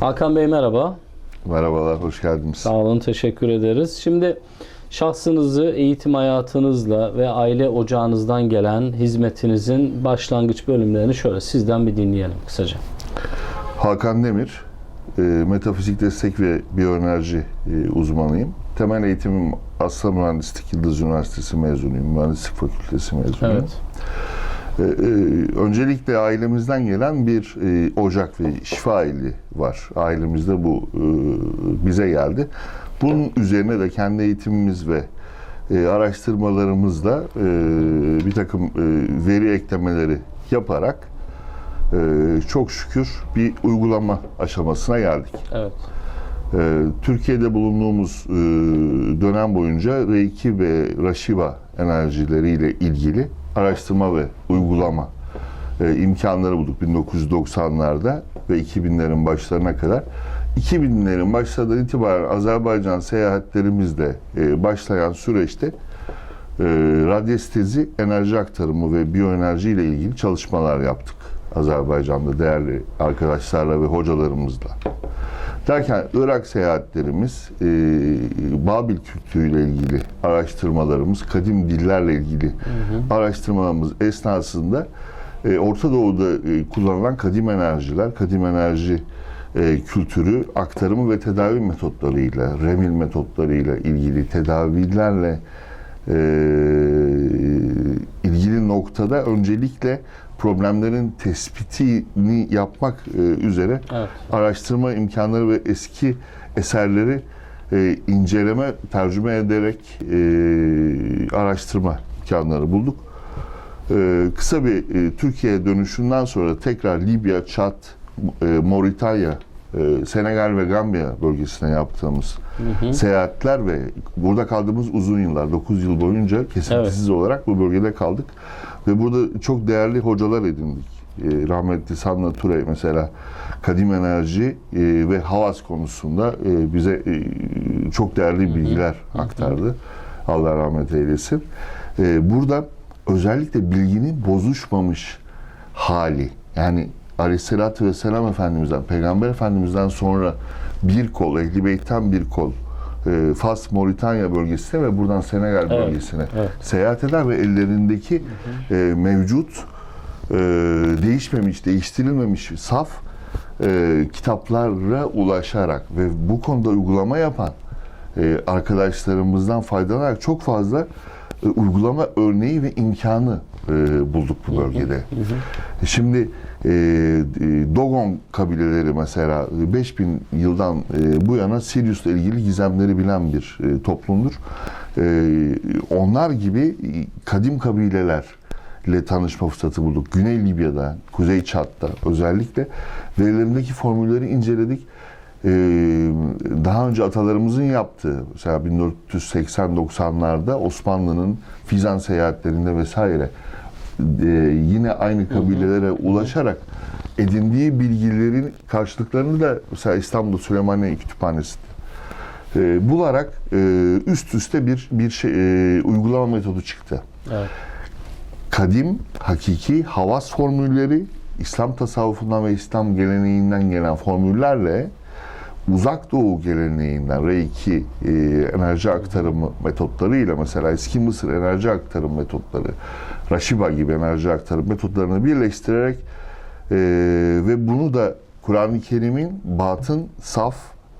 Hakan Bey merhaba. Merhabalar, hoş geldiniz. Sağ olun, teşekkür ederiz. Şimdi şahsınızı eğitim hayatınızla ve aile ocağınızdan gelen hizmetinizin başlangıç bölümlerini şöyle sizden bir dinleyelim kısaca. Hakan Demir, e, metafizik destek ve biyoenerji e, uzmanıyım. Temel eğitimim Aslan Mühendislik Yıldız Üniversitesi mezunuyum. Mühendislik Fakültesi mezunuyum. Evet. E, e, öncelikle ailemizden gelen bir e, ocak ve şifa eli var. Ailemizde bu e, bize geldi. Bunun üzerine de kendi eğitimimiz ve e, araştırmalarımızla e, bir takım e, veri eklemeleri yaparak e, çok şükür bir uygulama aşamasına geldik. Evet. Ee, Türkiye'de bulunduğumuz e, dönem boyunca Reiki ve Rashiva enerjileriyle ilgili araştırma ve uygulama e, imkanları bulduk 1990'larda ve 2000'lerin başlarına kadar. 2000'lerin başlarından itibaren Azerbaycan seyahatlerimizle e, başlayan süreçte e, radyestezi, enerji aktarımı ve biyoenerji ile ilgili çalışmalar yaptık. Azerbaycan'da değerli arkadaşlarla ve hocalarımızla. Derken Irak seyahatlerimiz, e, Babil kültürüyle ilgili araştırmalarımız, kadim dillerle ilgili araştırmalarımız esnasında e, Orta Doğu'da e, kullanılan kadim enerjiler, kadim enerji e, kültürü, aktarımı ve tedavi metotlarıyla, remil metotlarıyla ilgili tedavilerle e, ilgili noktada öncelikle problemlerin tespitini yapmak e, üzere Evet. araştırma imkanları ve eski eserleri e, inceleme, tercüme ederek e, araştırma imkanları bulduk. E, kısa bir e, Türkiye dönüşünden sonra tekrar Libya, Çat, e, Moritanya, e, Senegal ve Gambiya bölgesine yaptığımız seyahatler ve burada kaldığımız uzun yıllar, 9 yıl boyunca kesintisiz olarak bu bölgede kaldık. Ve burada çok değerli hocalar edindik. E, rahmetli Sanna Ture mesela kadim enerji e, ve havas konusunda e, bize e, çok değerli bilgiler aktardı. Allah rahmet eylesin. E, burada özellikle bilginin bozuşmamış hali yani Aleyhisselatü Vesselam Efendimiz'den, Peygamber Efendimiz'den sonra bir kol, Ehli Beyt'ten bir kol e, Fas, Moritanya bölgesine ve buradan Senegal Evet, bölgesine evet. seyahat eder ve ellerindeki e, mevcut e, değişmemiş, değiştirilmemiş saf e, kitaplara ulaşarak ve bu konuda uygulama yapan e, arkadaşlarımızdan faydalanarak çok fazla e, uygulama örneği ve imkanı e, bulduk bu bölgede. Şimdi e, e, Dogon kabileleri mesela e, 5000 yıldan e, bu yana Sirius'la ilgili gizemleri bilen bir e, toplumdur. E, onlar gibi e, kadim kabilelerle tanışma fırsatı bulduk. Güney Libya'da, Kuzey Çat'ta özellikle verilerindeki formülleri inceledik. Ee, daha önce atalarımızın yaptığı mesela 1480-90'larda Osmanlı'nın Fizan seyahatlerinde vesaire e, yine aynı kabilelere ulaşarak edindiği bilgilerin karşılıklarını da mesela İstanbul Süleymaniye Kütüphanesi'nde e, bularak e, üst üste bir bir şey e, uygulama metodu çıktı Evet. kadim, hakiki havas formülleri, İslam tasavvufundan ve İslam geleneğinden gelen formüllerle uzak doğu geleneğinden Reiki e, enerji aktarımı metotlarıyla mesela eski Mısır enerji aktarım metotları, Rashiva gibi enerji aktarım metotlarını birleştirerek e, ve bunu da Kur'an-ı Kerim'in batın, saf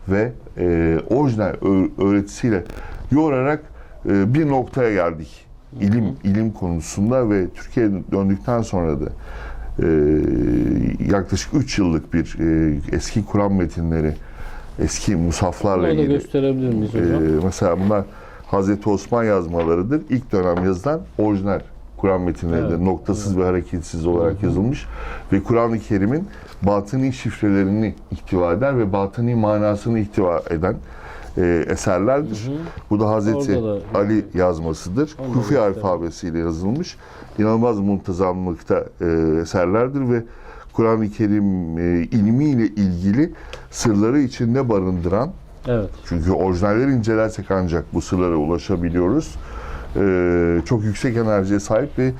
ve e, orijinal öğretisiyle yoğurarak e, bir noktaya geldik. İlim, ilim konusunda ve Türkiye'ye döndükten sonra da e, yaklaşık 3 yıllık bir e, eski Kur'an metinleri, eski musaflarla ilgili gösterebilir miyiz hocam? mesela bunlar Hazreti Osman yazmalarıdır. İlk dönem yazılan orijinal Kur'an metinlerinde Evet, noktasız ve hareketsiz olarak yazılmış ve Kur'an-ı Kerim'in batıni şifrelerini ihtiva eder ve batıni manasını ihtiva eden e, eserlerdir. Bu da Hazreti Orada da- Ali yazmasıdır. Onu da Kufi alfabesiyle yazılmış. İnanılmaz muntazamlıkta e, eserlerdir ve Kur'an-ı Kerim e, ilmiyle ilgili sırları içinde barındıran Evet. çünkü orijinalleri incelersek ancak bu sırlara ulaşabiliyoruz. Ee, çok yüksek enerjiye sahip ve,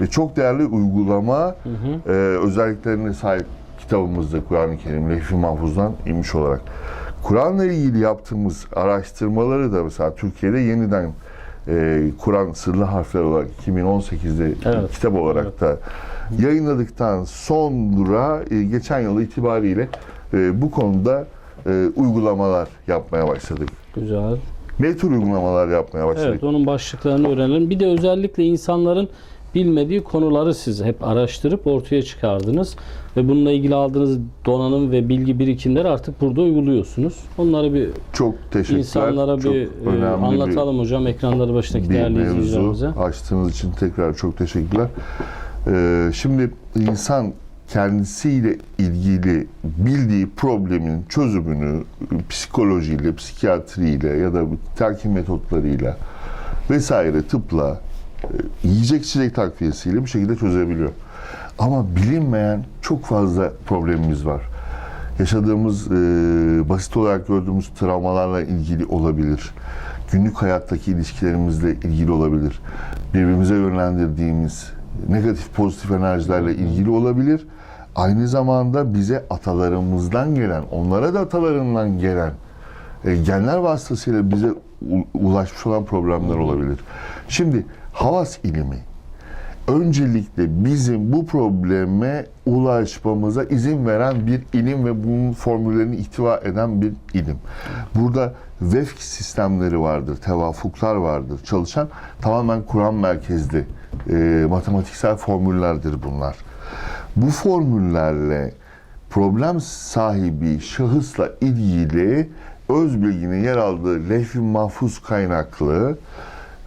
ve çok değerli uygulama e, özelliklerine sahip kitabımızda Kur'an-ı Kerim Lehf-i Mahfuz'dan inmiş olarak. Kur'an'la ilgili yaptığımız araştırmaları da mesela Türkiye'de yeniden e, Kur'an sırlı harfler olarak 2018'de Evet. kitap olarak da yayınladıktan sonra e, geçen yıl itibariyle e, bu konuda e, uygulamalar yapmaya başladık. Güzel. Ne tür uygulamalar yapmaya başladık? Evet onun başlıklarını öğrenelim. Bir de özellikle insanların bilmediği konuları siz hep araştırıp ortaya çıkardınız. Ve bununla ilgili aldığınız donanım ve bilgi birikimleri artık burada uyguluyorsunuz. Onları bir Çok teşekkürler. insanlara Çok bir e, önemli bir- anlatalım hocam ekranları başındaki değerli izleyicilerimize. açtığınız için tekrar çok teşekkürler. Ee, şimdi insan kendisiyle ilgili bildiği problemin çözümünü psikolojiyle, psikiyatriyle ya da telkin metotlarıyla vesaire tıpla yiyecek içecek takviyesiyle bir şekilde çözebiliyor. Ama bilinmeyen çok fazla problemimiz var. Yaşadığımız, e, basit olarak gördüğümüz travmalarla ilgili olabilir. Günlük hayattaki ilişkilerimizle ilgili olabilir. Birbirimize yönlendirdiğimiz negatif pozitif enerjilerle ilgili olabilir. Aynı zamanda bize atalarımızdan gelen, onlara da atalarından gelen e, genler vasıtasıyla bize ulaşmış olan problemler olabilir. Şimdi havas ilimi öncelikle bizim bu probleme ulaşmamıza izin veren bir ilim ve bunun formüllerini ihtiva eden bir ilim. Burada vefk sistemleri vardır, tevafuklar vardır. Çalışan tamamen Kur'an merkezli e, matematiksel formüllerdir bunlar. Bu formüllerle problem sahibi şahısla ilgili öz bilginin yer aldığı lehv-i mahfuz kaynaklı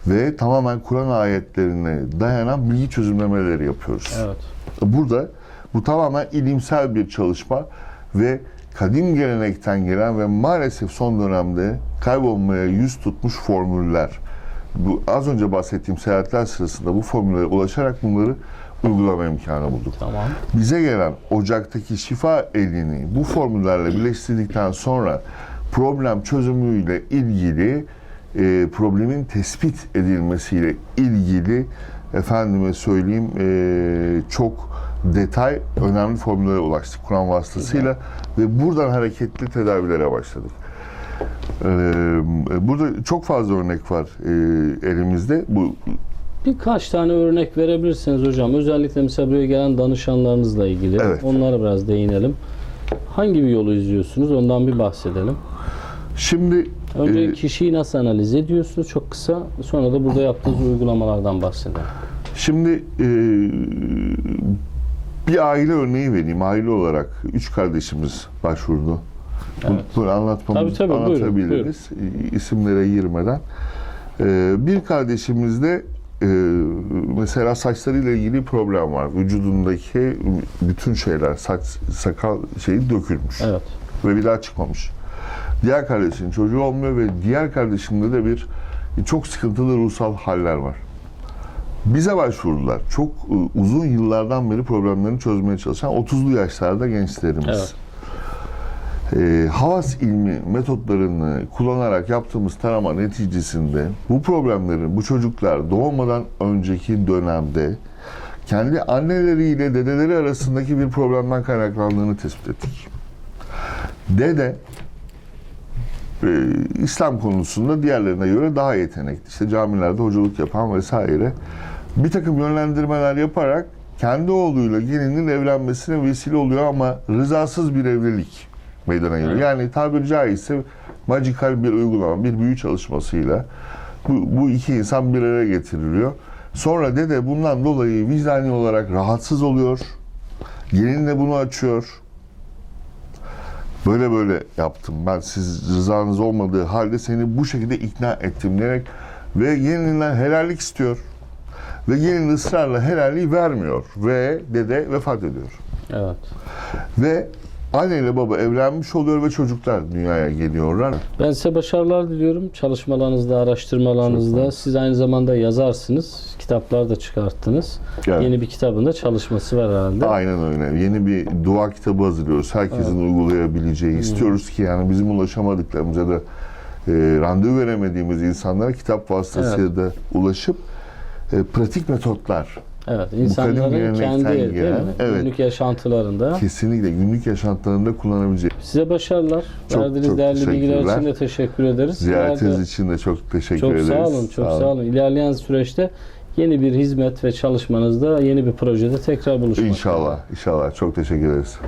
ve tamamen Kur'an ayetlerine dayanan bilgi çözümlemeleri yapıyoruz. Evet. Burada bu tamamen ilimsel bir çalışma ve kadim gelenekten gelen ve maalesef son dönemde kaybolmaya yüz tutmuş formüller. Bu az önce bahsettiğim seyahatler sırasında bu formüllere ulaşarak bunları uygulama imkanı bulduk. Tamam. Bize gelen ocaktaki şifa elini bu formüllerle birleştirdikten sonra problem çözümüyle ilgili e, problemin tespit edilmesiyle ilgili efendime söyleyeyim e, çok detay önemli formüllere ulaştık Kur'an vasıtasıyla ve buradan hareketli tedavilere başladık. E, burada çok fazla örnek var e, elimizde. Bu Birkaç tane örnek verebilirsiniz hocam. Özellikle mesela buraya gelen danışanlarınızla ilgili. Evet. Onlara biraz değinelim. Hangi bir yolu izliyorsunuz? Ondan bir bahsedelim. Şimdi Önce e, kişiyi nasıl analiz ediyorsunuz çok kısa. Sonra da burada yaptığınız uygulamalardan bahsedelim. Şimdi e, bir aile örneği vereyim. Aile olarak üç kardeşimiz başvurdu. Evet. Bunu anlatmamız, Tabii, tabii, buyurun, anlatabiliriz. E, isimlere girmeden. E, bir kardeşimizde e, mesela saçlarıyla ilgili problem var. Vücudundaki bütün şeyler, saç, sakal şeyi dökülmüş Evet. ve bir daha çıkmamış. Diğer kardeşinin çocuğu olmuyor ve diğer kardeşinde de bir çok sıkıntılı ruhsal haller var. Bize başvurdular. Çok e, uzun yıllardan beri problemlerini çözmeye çalışan 30'lu yaşlarda gençlerimiz. Evet. E, havas ilmi metotlarını kullanarak yaptığımız tarama neticesinde bu problemlerin bu çocuklar doğmadan önceki dönemde kendi anneleriyle dedeleri arasındaki bir problemden kaynaklandığını tespit ettik. Dede e, İslam konusunda diğerlerine göre daha yetenekli. İşte camilerde hocalık yapan vesaire. Bir takım yönlendirmeler yaparak kendi oğluyla gelinin evlenmesine vesile oluyor ama rızasız bir evlilik meydana geliyor. Evet. Yani tabiri caizse majikal bir uygulama, bir büyü çalışmasıyla bu, bu iki insan bir araya getiriliyor. Sonra dede bundan dolayı vicdani olarak rahatsız oluyor. Gelin de bunu açıyor. Böyle böyle yaptım. Ben siz rızanız olmadığı halde seni bu şekilde ikna ettim diyerek ve gelininden helallik istiyor. Ve gelin ısrarla helalliği vermiyor ve dede vefat ediyor. Evet. Ve anne ile baba evlenmiş oluyor ve çocuklar dünyaya geliyorlar. Ben size başarılar diliyorum. Çalışmalarınızda, araştırmalarınızda. Siz aynı zamanda yazarsınız. Kitaplar da çıkarttınız. Evet. Yeni bir kitabın da çalışması var herhalde. Aynen öyle. Yeni bir dua kitabı hazırlıyoruz. Herkesin uygulayabileceği. İstiyoruz ki yani bizim ulaşamadıklarımıza da e, randevu veremediğimiz insanlara kitap vasıtasıyla da ulaşıp e, pratik metotlar Evet, insanların kendi değil gelen, mi? evet. günlük yaşantılarında. Kesinlikle günlük yaşantılarında kullanabilecek. Size başarılar. Çok, Verdiğiniz çok değerli bilgiler için de teşekkür ederiz. Ziyaretiniz İleride- için de çok teşekkür çok ederiz. sağ olun, çok sağ olun. İlerleyen süreçte yeni bir hizmet ve çalışmanızda yeni bir projede tekrar buluşmak. İnşallah, inşallah. Çok teşekkür ederiz.